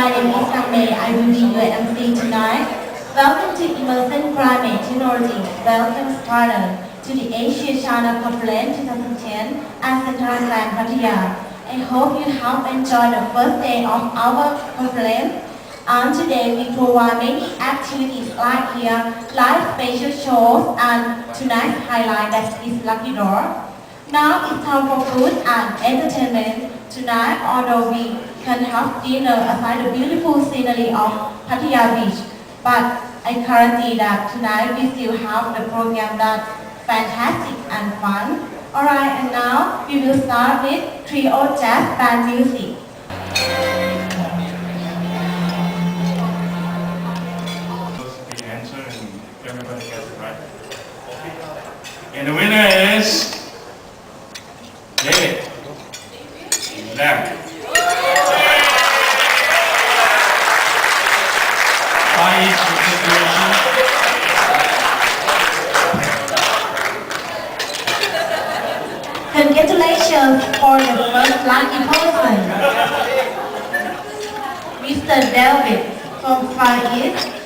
My name is Sang Mei. I will be your MC tonight. Welcome to Immersion Climate Technology. Welcome partner to the Asia China Conference 2010 at Central Land Pattaya. I hope you have enjoyed the first day of our conference. And today we provide many activities like here, live special shows, and tonight's highlight that is Lucky Draw. Now it's time for food and entertainment. Tonight, although we can have dinner aside the beautiful scenery of Pattaya Beach, but I guarantee that tonight we still have the program that's fantastic and fun. Alright, and now we will start with trio jazz band music. And the winner is David. Lam. By each consideration, Congratulations for the first lucky person. Mr. David from Far East